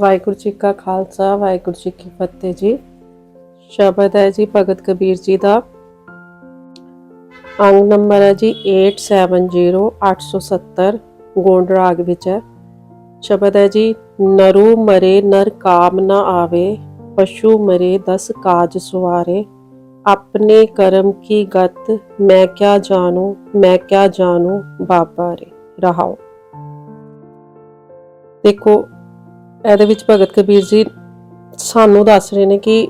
ਵਾਹਿਗੁਰੂ ਜੀ ਕਾ ਖਾਲਸਾ, ਵਾਹਿਗੁਰੂ ਜੀ ਕੀ ਫਤਿਹ ਜੀ। ਸ਼ਬਦ ਹੈ ਜੀ ਭਗਤ ਕਬੀਰ ਜੀ ਦਾ। ਅੰਗ ਨੰਬਰ ਹੈ ਜੀ 870870 ਗੋਂਡ ਰਾਗ ਵਿੱਚ ਹੈ। ਸ਼ਬਦ ਹੈ ਜੀ, ਨਰੂ ਮਰੇ ਨਰ ਕਾਮ ਨਾ ਆਵੇ, ਪਸ਼ੂ ਮਰੇ ਦਸ ਕਾਜ ਸੁਵਾਰੇ। ਆਪਣੇ ਕਰਮ ਕੀ ਗਤ, ਮੈਂ ਕਿਆ ਜਾਣੂ, ਮੈਂ ਕਿਆ ਜਾਣੂ ਬਾਬਾ ਰੇ, ਰਹਾਓ। ਦੇਖੋ ਇਹਦੇ ਵਿੱਚ ਭਗਤ ਕਬੀਰ ਜੀ ਸਾਨੂੰ ਦੱਸ ਰਹੇ ਨੇ ਕਿ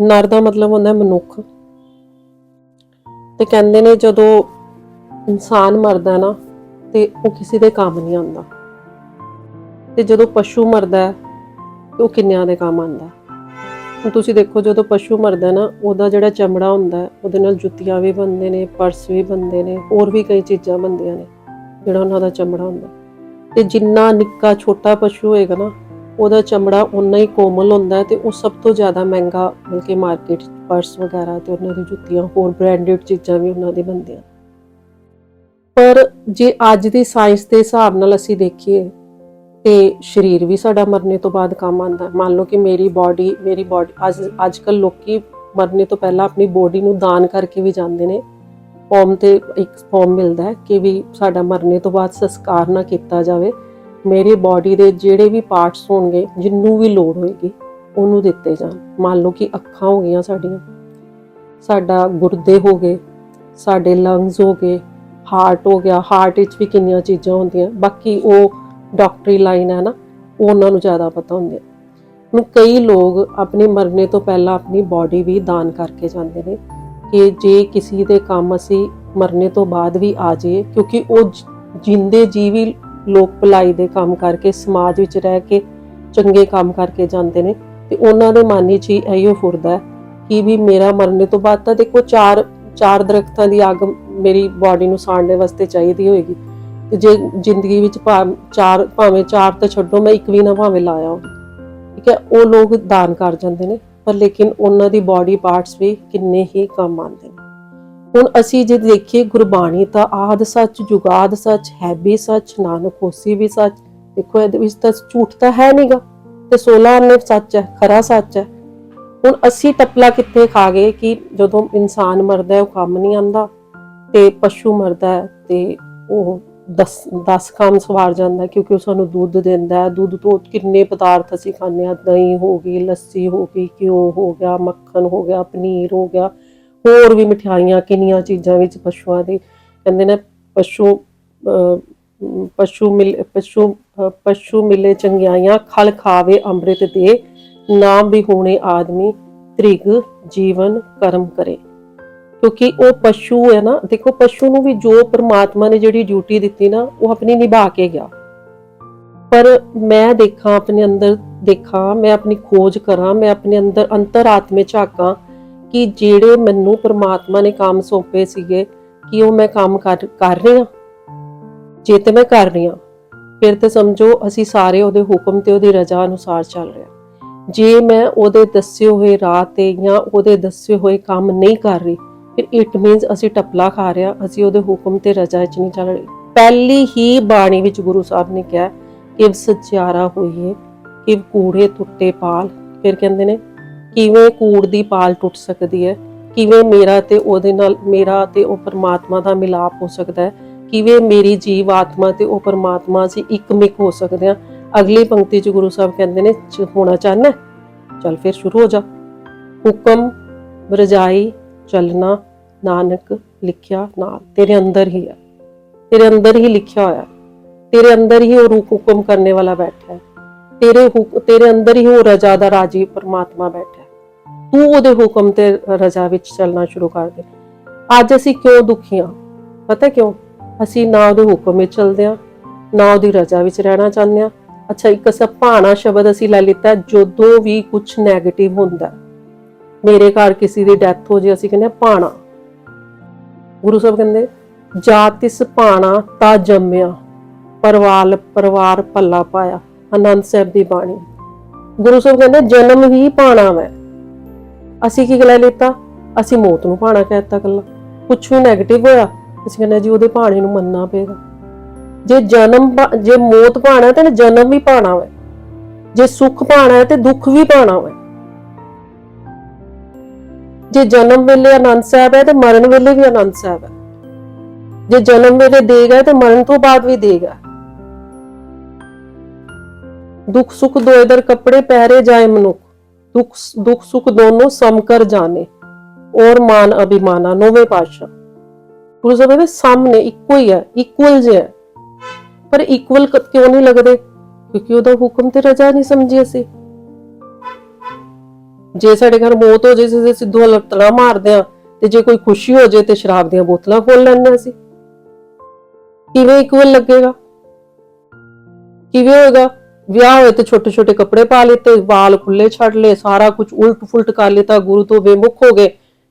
ਨਰ ਦਾ ਮਤਲਬ ਹੁੰਦਾ ਹੈ ਮਨੁੱਖ। ਤੇ ਕਹਿੰਦੇ ਨੇ ਜਦੋਂ ਇਨਸਾਨ ਮਰਦਾ ਨਾ, ਤੇ ਉਹ ਕਿਸੇ ਦੇ ਕੰਮ ਨਹੀਂ ਆਉਂਦਾ। ਤੇ ਜਦੋਂ ਪਸ਼ੂ ਮਰਦਾ ਹੈ, ਤੇ ਉਹ ਕਿੰਨਿਆਂ ਦੇ ਕੰਮ ਆਉਂਦਾ ਹੁਣ ਤੁਸੀਂ ਦੇਖੋ, ਜਦੋਂ ਪਸ਼ੂ ਮਰਦਾ ਨਾ, ਉਹਦਾ ਜਿਹੜਾ ਚਮੜਾ ਹੁੰਦਾ ਉਹਦੇ ਨਾਲ ਜੁੱਤੀਆਂ ਵੀ ਬਣਦੇ ਨੇ, ਪਰਸ ਵੀ ਬਣਦੇ ਨੇ, ਹੋਰ ਵੀ ਕਈ ਚੀਜ਼ਾਂ ਬਣਦੀਆਂ ਨੇ, ਜਿਹੜਾ ਉਹਨਾਂ ਦਾ ਚਮੜਾ ਹੁੰਦਾ ਤੇ ਜਿੰਨਾ ਨਿੱਕਾ ਛੋਟਾ ਪਸ਼ੂ ਹੋਏਗਾ ਨਾ ਉਹਦਾ ਚਮੜਾ ਉਨਾ ਹੀ ਕੋਮਲ ਹੁੰਦਾ ਹੈ ਤੇ ਉਹ ਸਭ ਤੋਂ ਜ਼ਿਆਦਾ ਮਹਿੰਗਾ ਬਲਕਿ ਮਾਰਕੀਟ ਪਰਸ ਵਗੈਰਾ ਤੇ ਉਹਨਾਂ ਦੀ ਜੁੱਤੀਆਂ, ਹੋਰ ਬ੍ਰਾਂਡਡ ਚੀਜ਼ਾਂ ਵੀ ਉਹਨਾਂ ਦੇ ਬਣਦੀਆਂ। ਪਰ ਜੇ ਅੱਜ ਦੀ ਸਾਇੰਸ ਦੇ ਹਿਸਾਬ ਨਾਲ ਅਸੀਂ ਦੇਖੀਏ ਤੇ ਸਰੀਰ ਵੀ ਸਾਡਾ ਮਰਨੇ ਤੋਂ ਬਾਅਦ ਕੰਮ ਆਉਂਦਾ ਮੰਨ ਲਓ ਕਿ ਮੇਰੀ ਬਾਡੀ ਮੇਰੀ ਬਾਡੀ ਅੱਜ ਅੱਜ ਕੱਲ ਲੋਕੀ ਮਰਨੇ ਤੋਂ ਪਹਿਲਾਂ ਆਪਣੀ ਬਾਡੀ ਨੂੰ ਦਾਨ ਕਰਕੇ ਵੀ ਜਾਂਦੇ ਨੇ। ਫਾਰਮ ਤੇ ਇੱਕ ਫਾਰਮ ਮਿਲਦਾ ਹੈ ਕਿ ਵੀ ਸਾਡਾ ਮਰਨੇ ਤੋਂ ਬਾਅਦ ਸੰਸਕਾਰ ਨਾ ਕੀਤਾ ਜਾਵੇ। ਮੇਰੀ ਬਾਡੀ ਦੇ ਜਿਹੜੇ ਵੀ ਪਾਰਟਸ ਹੋਣਗੇ, ਜਿੰਨੂੰ ਵੀ ਲੋੜ ਹੋਏਗੀ, ਉਹਨੂੰ ਦਿੱਤੇ ਜਾਣ। ਮੰਨ ਲਓ ਕਿ ਅੱਖਾਂ ਹੋ ਗਈਆਂ ਸਾਡੀਆਂ। ਸਾਡਾ ਗੁਰਦੇ ਹੋ ਗਏ, ਸਾਡੇ ਲੰਗਸ ਹੋ ਗਏ ਹਾਰਟ ਹੋ ਗਿਆ। ਹਾਰਟ ਵਿੱਚ ਵੀ ਕਿੰਨੀਆਂ ਚੀਜ਼ਾਂ ਹੁੰਦੀਆਂ। ਬਾਕੀ ਉਹ ਡਾਕਟਰੀ ਲਾਈਨ ਹੈ ਨਾ ਉਹ ਉਹਨਾਂ ਨੂੰ ਜ਼ਿਆਦਾ ਪਤਾ ਹੁੰਦੇ ਹੁਣ ਕਈ ਲੋਕ ਆਪਣੇ ਮਰਨੇ ਤੋਂ ਪਹਿਲਾਂ ਆਪਣੀ ਬਾਡੀ ਵੀ ਦਾਨ ਕਰਕੇ ਜਾਂਦੇ ਨੇ ਕਿ ਜੇ ਕਿਸੇ ਦੇ ਕੰਮ ਅਸੀਂ ਮਰਨੇ ਤੋਂ ਬਾਅਦ ਵੀ ਆ ਜਾਈਏ, ਕਿਉਂਕਿ ਉਹ ਜਿੰਦੇ ਜੀ ਵੀ ਲੋਕ ਭਲਾਈ ਦੇ ਕੰਮ ਕਰਕੇ, ਸਮਾਜ ਵਿੱਚ ਰਹਿ ਕੇ ਚੰਗੇ ਕੰਮ ਕਰਕੇ ਜਾਂਦੇ ਨੇ ਤੇ ਉਹਨਾਂ ਦੇ ਮਨ ਵਿੱਚ ਹੀ ਇਹੋ ਫੁਰਦਾ ਕਿ ਵੀ ਮੇਰਾ ਮਰਨੇ ਤੋਂ ਬਾਅਦ ਤਾਂ ਦੇਖੋ ਚਾਰ ਚਾਰ ਦਰਖਤਾਂ ਦੀ ਅੱਗ ਮੇਰੀ ਬਾਡੀ ਨੂੰ ਸਾੜਨੇ ਵਾਸਤੇ ਚਾਹੀਦੀ ਹੋਏਗੀ। ਤੇ ਜੇ ਜ਼ਿੰਦਗੀ ਵਿੱਚ ਭਾ- ਚਾਰ, ਭਾਵੇਂ ਚਾਰ ਤਾਂ ਛੱਡੋ, ਮੈਂ ਇੱਕ ਵੀ ਨਾ ਭਾਵੇਂ ਲਾਇਆ ਠੀਕ ਹੈ, ਉਹ ਲੋਕ ਦਾਨ ਕਰ ਜਾਂਦੇ ਨੇ, ਪਰ ਲੇਕਿਨ ਉਹਨਾਂ ਦੀ ਬਾਡੀ ਪਾਰਟਸ ਵੀ ਕਿੰਨੇ ਹੀ ਕੰਮ ਆਉਂਦੇ ਨੇ। ਹੁਣ ਅਸੀਂ ਜੇ ਦੇਖੀਏ ਗੁਰਬਾਣੀ ਤਾਂ ਆਦ ਸੱਚ, ਜੁਗਾਦ ਸੱਚ, ਹੈ ਵੀ ਸੱਚ, ਨਾਨਕ ਹੋਸੀ ਵੀ ਸੱਚ। ਦੇਖੋ ਇਹਦੇ ਵਿੱਚ ਤਾਂ ਝੂਠ ਤਾਂ ਹੈ ਨਹੀਂਗਾ ਤੇ 16 ਨੇ ਸੱਚ ਹੈ, ਖਰਾ ਸੱਚ ਹੈ। ਹੁਣ ਅਸੀਂ ਟਪਲਾ ਕਿੱਥੇ ਖਾ ਗਏ ਕਿ ਜਦੋਂ ਇਨਸਾਨ ਮਰਦਾ ਹੈ, ਉਹ ਕੰਮ ਨਹੀਂ ਆਂਦਾ। ਤੇ ਪਸ਼ੂ ਮਰਦਾ ਹੈ ਤੇ ਉਹ 10 10 ਕੰਮ ਸਵਾਰ ਜਾਂਦਾ ਕਿਉਂਕਿ ਉਹ ਸਾਨੂੰ ਦੁੱਧ ਦਿੰਦਾ ਹੈ। ਦੁੱਧ ਤੋਂ ਕਿੰਨੇ ਪਦਾਰਥ ਅਸੀਂ ਖਾਂਦੇ ਹਾਂ, ਦਹੀਂ ਹੋ ਗਈ, ਲੱਸੀ ਹੋ ਗਈ, ਘਿਓ ਹੋ ਗਿਆ, ਮੱਖਣ ਹੋ ਗਿਆ, ਪਨੀਰ ਹੋ ਗਿਆ। ਹੋਰ ਵੀ ਮਠਿਆਈਆਂ ਕਿੰਨੀਆਂ ਚੀਜ਼ਾਂ ਵਿੱਚ ਪਸ਼ੂਆਂ ਦੇ ਕਹਿੰਦੇ ਨੇ ਪਸ਼ੂ ਅਹ, ਪਸ਼ੂ ਮਿਲ ਪਸ਼ੂ ਪਸ਼ੂ ਮਿਲੇ ਚੰਗਿਆਈਆਂ ਖਲ ਖਾਵੇ ਅੰਮ੍ਰਿਤ ਦੇ ਨਾਮ ਵੀ ਹੋਣੇ ਆਦਮੀ ਤ੍ਰਿਗ ਜੀਵਨ ਕਰਮ ਕਰੇ। ਕਿਉਂਕਿ ਉਹ ਪਸ਼ੂ ਹੈ ਨਾ ਦੇਖੋ ਪਸ਼ੂ ਨੂੰ ਵੀ ਜੋ ਪ੍ਰਮਾਤਮਾ ਨੇ ਜਿਹੜੀ ਡਿਊਟੀ ਦਿੱਤੀ ਨਾ ਉਹ ਆਪਣੀ ਨਿਭਾ ਕੇ ਗਿਆ। ਪਰ ਮੈਂ ਦੇਖਾਂ ਆਪਣੇ ਅੰਦਰ ਦੇਖਾਂ ਮੈਂ ਆਪਣੀ ਖੋਜ ਕਰਾਂ ਮੈਂ ਆਪਣੇ ਅੰਦਰ ਅੰਤਰਾਤਮੇ ਝਾਕਾਂ ਕਿ ਜਿਹੜੇ ਮੈਨੂੰ ਪ੍ਰਮਾਤਮਾ ਨੇ ਕੰਮ ਸੌਂਪੇ ਸੀਗੇ, ਕਿ ਉਹ ਮੈਂ ਕੰਮ ਕਰ ਕਰ ਰਹੀ ਹਾਂ? ਜੇ ਤੇ ਮੈਂ ਕਰ ਰਹੀ ਹਾਂ, ਫਿਰ ਤੇ ਸਮਝੋ ਅਸੀਂ ਸਾਰੇ ਉਹਦੇ ਹੁਕਮ ਤੇ ਉਹਦੀ ਰਜ਼ਾ ਅਨੁਸਾਰ ਚੱਲ ਰਹੇ ਹਾਂ। ਜੇ ਮੈਂ ਉਹਦੇ ਦੱਸੇ ਹੋਏ ਰਾਹ ਤੇ ਜਾਂ ਉਹਦੇ ਦੱਸੇ ਹੋਏ ਕੰਮ ਨਹੀਂ ਕਰ ਰਹੀ, ਫਿਰ ਇਟ ਮੀਨਸ ਅਸੀਂ ਟਪਲਾ ਖਾ ਰਹੇ ਹਾਂ, ਅਸੀਂ ਉਹਦੇ ਹੁਕਮ ਤੇ ਰਜ਼ਾ ਵਿੱਚ ਨਹੀਂ ਚੱਲ ਰਹੇ। ਪਹਿਲੀ ਹੀ ਬਾਣੀ ਵਿੱਚ ਗੁਰੂ ਸਾਹਿਬ ਨੇ ਕਿਹਾ ਕਿ ਸਚਿਆਰਾ ਹੋਈਏ ਕਿ ਕੂੜੇ ਟੁੱਟੇ ਪਾਲ, ਫਿਰ ਕਹਿੰਦੇ ਨੇ ਕਿਵੇਂ ਕੂੜ ਦੀ ਪਾਲ ਟੁੱਟ ਸਕਦੀ ਹੈ, ਕਿਵੇਂ ਮੇਰਾ ਤੇ ਉਹਦੇ ਨਾਲ, ਮੇਰਾ ਤੇ ਉਹ ਪਰਮਾਤਮਾ ਦਾ ਮਿਲਾਪ ਹੋ ਸਕਦਾ ਹੈ, ਕਿਵੇਂ ਮੇਰੀ ਜੀਵ ਆਤਮਾ ਤੇ ਉਹ ਪਰਮਾਤਮਾ ਅਸੀਂ ਇੱਕ ਮਿਕ ਹੋ ਸਕਦੇ ਹਾਂ। ਅਗਲੀ ਪੰਕਤੀ ਚ ਗੁਰੂ ਸਾਹਿਬ ਕਹਿੰਦੇ ਨੇ ਹੋਣਾ ਚਾਹਨਾ ਹੈ? ਚੱਲ ਫਿਰ ਸ਼ੁਰੂ ਹੋ ਜਾ। ਹੁਕਮ ਰਜਾਈ ਚਲਣਾ, ਨਾਨਕ ਲਿਖਿਆ ਨਾਲ। ਤੇਰੇ ਅੰਦਰ ਹੀ ਹੈ। ਤੇਰੇ ਅੰਦਰ ਹੀ ਲਿਖਿਆ ਹੋਇਆ ਤੇਰੇ ਅੰਦਰ ਹੀ ਉਹ ਰੂਪ ਹੁਕਮ ਕਰਨ ਵਾਲਾ ਬੈਠਾ ਹੈ। ਤੇਰੇ ਹੁਕ- ਤੇਰੇ ਅੰਦਰ ਹੀ ਉਹ ਰਜਾ ਦਾ ਰਾਜੀ ਪਰਮਾਤਮਾ ਬੈਠਾ ਹੈ। ਤੂੰ ਉਹਦੇ ਹੁਕਮ ਤੇ ਰਜਾ ਵਿੱਚ ਚੱਲਣਾ ਸ਼ੁਰੂ ਕਰ ਦੇ। ਅੱਜ ਅਸੀਂ ਕਿਉਂ ਦੁਖੀ ਹਾਂ ਪਤਾ ਕਿਉਂ? ਅਸੀਂ ਨਾ ਉਹਦੇ ਹੁਕਮ ਵਿੱਚ ਚੱਲਦੇ ਹਾਂ ਨਾ ਉਹਦੀ ਰਜਾ ਵਿੱਚ ਰਹਿਣਾ ਚਾਹੁੰਦੇ ਹਾਂ ਅੱਛਾ, ਇੱਕ ਸਭਾਣਾ ਸ਼ਬਦ ਅਸੀਂ ਲੈ ਲਿੱਤਾ, ਜਦੋਂ ਵੀ ਕੁਝ 네ਗੇਟਿਵ ਹੁੰਦਾ। ਮੇਰੇ ਘਰ ਕਿਸੇ ਦੀ ਡੈਥ ਹੋ ਜੇ, ਅਸੀਂ ਕਹਿੰਦੇ ਭਾਣਾ। ਗੁਰੂ ਸਾਹਿਬ ਕਹਿੰਦੇ, ਜਾ ਤਿਸ ਭਾਣਾ ਤਾ ਜੰਮਿਆ, ਪਰਵਾਲ, ਪਰਿਵਾਰ ਭੱਲਾ ਪਾਇਆ ਆਨੰਦ ਸਾਹਿਬ ਦੀ ਬਾਣੀ। ਗੁਰੂ ਸਾਹਿਬ ਕਹਿੰਦੇ, ਜਨਮ ਹੀ ਭਾਣਾ ਵੈ। ਅਸੀਂ ਕੀ ਲੈ ਲਿੱਤਾ? ਅਸੀਂ ਮੌਤ ਨੂੰ ਭਾਣਾ ਕਹਿਤਾ ਕੱਲਾ ਕੁਛ ਵੀ 네ਗੇਟਿਵ ਹੋਇਆ, ਅਸੀਂ ਕਹਿੰਦੇ ਜੀ ਉਹਦੇ ਭਾਣੇ ਨੂੰ ਮੰਨਣਾ ਪਏਗਾ। ਜੇ ਜਨਮ ਭਾ- ਜੇ ਮੌਤ ਭਾਣਾ ਤੇ ਜਨਮ ਵੀ ਭਾਣਾ ਵੈ ਜੇ ਸੁੱਖ ਭਾਣਾ ਤੇ ਦੁੱਖ ਵੀ ਭਾਣਾ ਹੈ ਜੇ ਜਨਮ ਵੇਲੇ ਆਨੰਦ ਸਾਹਿਬ ਹੈ ਤੇ ਮਰਨ ਵੇਲੇ ਵੀ ਆਨੰਦ ਸਾਹਿਬ ਹੈ। ਜੇ ਜਨਮ ਵੇਲੇ ਦੇਗਾ ਤੇ ਮਰਨ ਤੋਂ ਬਾਅਦ ਵੀ ਦੇਗਾ ਦੁੱਖ ਸੁੱਖ ਦੋ ਇਧਰ ਕੱਪੜੇ ਪਹਿਰੇ ਜਾਏ ਮਨੁੱਖ। ਦੁੱਖ ਦੁੱਖ ਸੁੱਖ ਦੋਨੋਂ ਸਮ ਕਰ ਜਾਣੇ ਔਰ ਮਾਨ ਅਭਿਮਾਨਾ ਨੋਵੇਂ ਪਾਸ਼ਾ ਗੁਰੂ ਸਾਹਿਬ ਦੇ ਸਾਹਮਣੇ ਇੱਕੋ ਹੀ ਹੈ ਇਕੁਅਲ ਜਿਹਾ ਹੈ। ਪਰ ਇਕੁਅਲ ਕਿਉਂ ਨਹੀਂ ਲੱਗਦੇ ਕਿਉਂਕਿ ਉਹਦਾ ਹੁਕਮ ਤੇ ਰਜਾ ਨਹੀਂ ਸਮਝੀ ਅਸੀਂ ਜੇ ਸਾਡੇ ਘਰ ਮੌਤ ਹੋ ਜੇ ਅਸੀਂ ਸਿੱਧੂ ਲੱਤੜਾ ਮਾਰਦੇ ਆ ਤੇ ਜੇ ਕੋਈ ਖੁਸ਼ੀ ਹੋ ਜੇ ਤੇ ਸ਼ਰਾਬ ਦੀਆਂ ਬੋਤਲਾਂ ਖੋਲ ਲੈਂਦੇ ਹਾਂ ਅਸੀਂ ਕਿਵੇਂ ਇਕੁਅਲ ਲੱਗੇਗਾ ਕਿਵੇਂ ਹੋਏਗਾ ਵਿਆਹ ਹੋਏ ਤੇ ਛੋਟੇ ਛੋਟੇ ਕੱਪੜੇ ਪਾ ਲਿੱਤੇ ਵਾਲ ਖੁੱਲੇ ਛੱਡ ਲਏ, ਸਾਰਾ ਕੁਝ ਉਲਟ ਫੁਲਟ ਕਰ ਲਿੱਤਾ, ਗੁਰੂ ਤੋਂ ਬੇਮੁਖ ਹੋ ਗਏ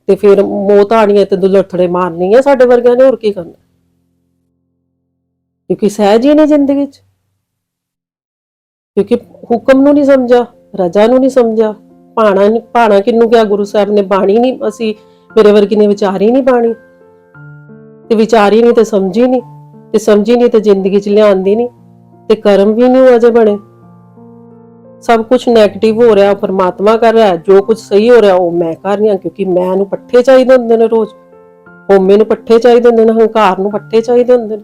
ਤੇ ਫਿਰ ਮੌਤ ਆਣੀ ਹੈ ਤੇ ਦੁਲੱਠੜੇ ਮਾਰਨੀ ਹੈ ਸਾਡੇ ਵਰਗਿਆਂ ਨੇ, ਹੋਰ ਕੀ ਕਰਨਾ? ਕਿਉਂਕਿ ਸਹਿਜ ਹੀ ਨਹੀਂ ਜ਼ਿੰਦਗੀ 'ਚ। ਕਿਉਂਕਿ ਹੁਕਮ ਨੂੰ ਨਹੀਂ ਸਮਝਾ ਰਜਾ ਨੂੰ ਨਹੀਂ ਸਮਝਾ ਪਾਣਾ ਨਹੀਂ ਪਾਣਾ ਕਿੰਨੂੰ ਕਿਹਾ? ਗੁਰੂ ਸਾਹਿਬ ਨੇ ਬਾਣੀ ਨਹੀਂ, ਅਸੀਂ ਮੇਰੇ ਵਰਗੀ ਨੇ ਵਿਚਾਰੀ ਨਹੀਂ ਬਾਣੀ। ਤੇ ਵਿਚਾਰੀ ਨਹੀਂ ਤੇ ਸਮਝੀ ਨਹੀਂ, ਤੇ ਸਮਝੀ ਨਹੀਂ ਤੇ ਜ਼ਿੰਦਗੀ 'ਚ ਲਿਆਂਦੀ ਨਹੀਂ। ਤੇ ਕਰਮ ਵੀ ਨਹੀਂ ਅਜੇ ਬਣੇ। ਸਭ ਕੁਝ 네ਗੇਟਿਵ ਹੋ ਰਿਹਾ, ਪਰਮਾਤਮਾ ਕਰ ਰਿਹਾ, ਜੋ ਕੁਝ ਸਹੀ ਹੋ ਰਿਹਾ, ਉਹ ਮੈਂ ਕਰ ਰਹੀ ਹਾਂ, ਕਿਉਂਕਿ ਮੈਂ ਨੂੰ ਪੱਠੇ ਚਾਹੀਦੇ ਹੁੰਦੇ ਨੇ ਰੋਜ਼। ਹੋਮੇ ਨੂੰ ਪੱਠੇ ਚਾਹੀਦੇ ਹੁੰਦੇ ਨੇ, ਹੰਕਾਰ ਨੂੰ ਪੱਠੇ ਚਾਹੀਦੇ ਹੁੰਦੇ ਨੇ।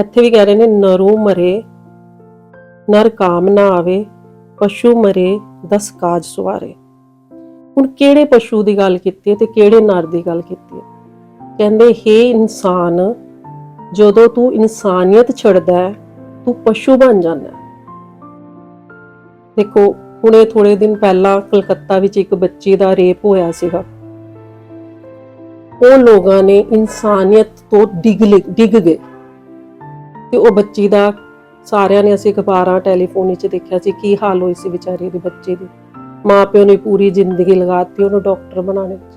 ਇੱਥੇ ਵੀ ਕਹਿ ਰਹੇ ਨੇ, ਨਰੂ ਮਰੇ, ਨਰ ਕਾਮ ਨਾ ਆਵੇ, ਪਸ਼ੂ ਮਰੇ, ਦਸ ਕਾਜ ਸਵਾਰੇ। ਹੁਣ ਕਿਹੜੇ ਪਸ਼ੂ ਦੀ ਗੱਲ ਕੀਤੀ ਹੈ ਤੇ ਕਿਹੜੇ ਨਰ ਦੀ ਗੱਲ ਕੀਤੀ ਹੈ? ਕਹਿੰਦੇ, ਹੇ ਇਨਸਾਨ ਜਦੋਂ ਤੂੰ ਇਨਸਾਨੀਅਤ ਛੱਡਦਾ ਹੈ, ਤੂੰ ਪਸ਼ੂ ਬਣ ਜਾਂਦਾ ਹੈ। ਦੇਖੋ, ਹੁਣੇ ਥੋੜੇ ਦਿਨ ਪਹਿਲਾਂ ਕਲਕੱਤਾ ਵਿੱਚ ਇੱਕ ਬੱਚੀ ਦਾ ਰੇਪ ਹੋਇਆ ਸੀਗਾ। ਉਹ ਲੋਕਾਂ ਨੇ ਇਨਸਾਨੀਅਤ ਤੋਂ ਡਿੱਗ ਲਿ- ਡਿੱਗ ਗਏ। ਤੇ ਉਹ ਬੱਚੀ ਦਾ, ਸਾਰਿਆਂ ਨੇ ਅਸੀਂ ਅਖਬਾਰਾਂ, ਟੈਲੀਫੋਨ ਵਿੱਚ ਦੇਖਿਆ ਸੀ, ਕੀ ਹਾਲ ਹੋਈ ਸੀ ਵਿਚਾਰੀ ਦੀ ਬੱਚੇ ਦੀ। ਮਾਪਿਓ ਨੇ ਪੂਰੀ ਜ਼ਿੰਦਗੀ ਲਗਾਤੀ ਉਹਨੂੰ ਡਾਕਟਰ ਬਣਾਉਣੇ ਵਿੱਚ।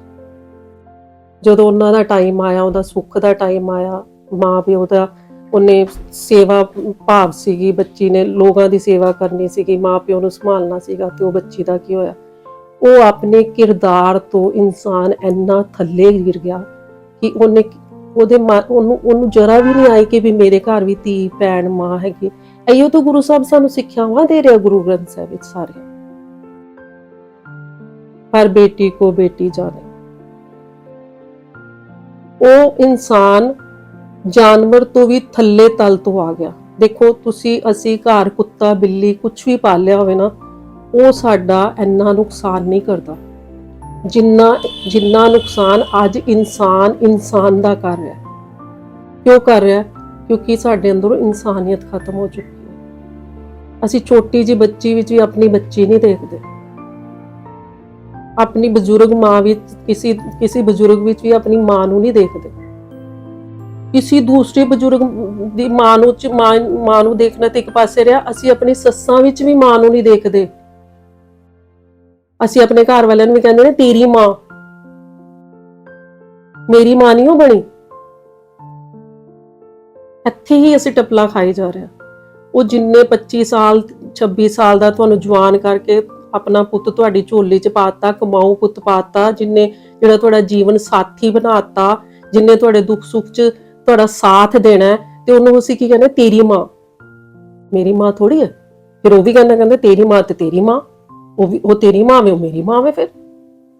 ਜਦੋਂ ਉਹਨਾਂ ਦਾ ਟਾਈਮ ਆਇਆ, ਉਹਦਾ ਸੁੱਖ ਦਾ ਟਾਈਮ ਆਇਆ ਮਾਂ ਪਿਓ ਦਾ ਉਹਨੇ ਸੇਵਾ ਭਾਵ ਸੀਗੀ, ਬੱਚੀ ਨੇ ਲੋਕਾਂ ਦੀ ਸੇਵਾ ਕਰਨੀ ਸੀਗੀ ਮਾਂ ਪਿਓ ਨੂੰ ਸੰਭਾਲਣਾ ਸੀਗਾ ਤੇ ਉਹ ਬੱਚੀ ਦਾ ਕੀ ਹੋਇਆ? ਉਹ ਆਪਣੇ ਕਿਰਦਾਰ ਤੋਂ ਇਨਸਾਨ ਇੰਨਾ ਥੱਲੇ ਗਿਰ ਗਿਆ ਕਿ ਉਹਨੇ ਉਹਦੇ ਉਹਨੂੰ ਉਹਨੂੰ ਜਰਾ ਵੀ ਨਹੀਂ ਆਈ ਕਿ ਵੀ ਮੇਰੇ ਘਰ ਵੀ ਧੀ, ਭੈਣ, ਮਾਂ ਹੈਗੀ। ਐਯੋ ਤੋਂ ਗੁਰੂ ਸਾਹਿਬ ਸਾਨੂੰ ਸਿੱਖਿਆਵਾਂ ਦੇ ਰਿਹਾ ਗੁਰੂ ਗ੍ਰੰਥ ਸਾਹਿਬ ਵਿੱਚ ਸਾਰੇ। ਪਰ ਬੇਟੀ ਕੋ ਬੇਟੀ ਜਾਣੇ। ਉਹ ਇਨਸਾਨ ਜਾਨਵਰ ਤੋਂ ਵੀ ਥੱਲੇ ਤਲ ਤੋਂ ਆ ਗਿਆ। ਦੇਖੋ, ਤੁਸੀਂ, ਅਸੀਂ ਘਰ, ਕੁੱਤਾ, ਬਿੱਲੀ ਕੁਝ ਵੀ ਪਾਲਿਆ ਹੋਵੇ ਨਾ, ਉਹ ਸਾਡਾ ਇੰਨਾ ਨੁਕਸਾਨ ਨਹੀਂ ਕਰਦਾ। ਜਿੰਨਾ ਜਿੰਨਾ ਨੁਕਸਾਨ ਅੱਜ ਇਨਸਾਨ ਇਨਸਾਨ ਦਾ ਕਰ ਰਿਹਾ। ਕਿਉਂ ਕਰ ਰਿਹਾ? ਕਿਉਂਕਿ ਸਾਡੇ ਅੰਦਰੋਂ ਇਨਸਾਨੀਅਤ ਖਤਮ ਹੋ ਚੁੱਕੀ ਹੈ। ਅਸੀਂ ਛੋਟੀ ਜਿਹੀ ਬੱਚੀ ਵਿੱਚ ਵੀ ਆਪਣੀ ਬੱਚੀ ਨਹੀਂ ਦੇਖਦੇ। ਆਪਣੀ ਬਜ਼ੁਰਗ ਮਾਂ ਵਿੱਚ, ਕਿਸੇ ਕਿਸੇ ਬਜ਼ੁਰਗ ਵਿੱਚ ਵੀ ਆਪਣੀ ਮਾਂ ਨੂੰ ਨਹੀਂ ਦੇਖਦੇ। ਕਿਸੇ ਦੂਸਰੇ ਬਜ਼ੁਰਗ ਦੀ ਮਾਂ ਨੂੰ ਚ ਮਾਂ ਮਾਂ ਨੂੰ ਦੇਖਣਾ ਤੇ ਇੱਕ ਪਾਸੇ ਰਿਹਾ, ਅਸੀਂ ਆਪਣੀ ਸੱਸਾਂ ਵਿੱਚ ਵੀ ਮਾਂ ਨੂੰ ਨਹੀਂ ਦੇਖਦੇ। ਅਸੀਂ ਆਪਣੇ ਘਰ ਵਾਲਿਆਂ ਨੂੰ ਵੀ ਕਹਿੰਦੇ ਨੇ, ਤੇਰੀ ਮਾਂ। ਮੇਰੀ ਮਾਂ ਨਹੀਂ ਉਹ ਬਣੀ। ਇੱਥੇ ਹੀ ਅਸੀਂ ਟਪਲਾ ਖਾਈ ਜਾ ਰਹੇ ਉਹ ਜਿੰਨੇ 25 ਸਾਲ 26 ਸਾਲ ਦਾ ਤੁਹਾਨੂੰ ਜਵਾਨ ਕਰਕੇ ਆਪਣਾ ਪੁੱਤ ਤੁਹਾਡੀ ਝੋਲੀ 'ਚ ਪਾਤਾ, ਕਮਾਊ ਪੁੱਤ ਪਾਤਾ, ਜਿੰਨੇ ਜਿਹੜਾ ਤੁਹਾਡਾ ਜੀਵਨ ਸਾਥੀ ਬਣਾਤਾ, ਜਿੰਨੇ ਤੁਹਾਡੇ ਦੁੱਖ ਸੁੱਖ 'ਚ ਤੁਹਾਡਾ ਸਾਥ ਦੇਣਾ ਹੈ, ਤੇ ਉਹਨੂੰ ਅਸੀਂ ਕੀ ਕਹਿੰਦੇ ਤੇਰੀ ਮਾਂ। ਮੇਰੀ ਮਾਂ ਥੋੜੀ ਹੈ। ਫਿਰ ਉਹ ਵੀ ਕਹਿੰਦਾ ਕਹਿੰਦੇ ਤੇਰੀ ਮਾਂ ਤੇ ਤੇਰੀ ਮਾਂ। ਉਹ ਵੀ ਉਹ ਤੇਰੀ ਮਾਂ ਵੇ ਉਹ ਮੇਰੀ ਮਾਂ ਵੇ ਫਿਰ।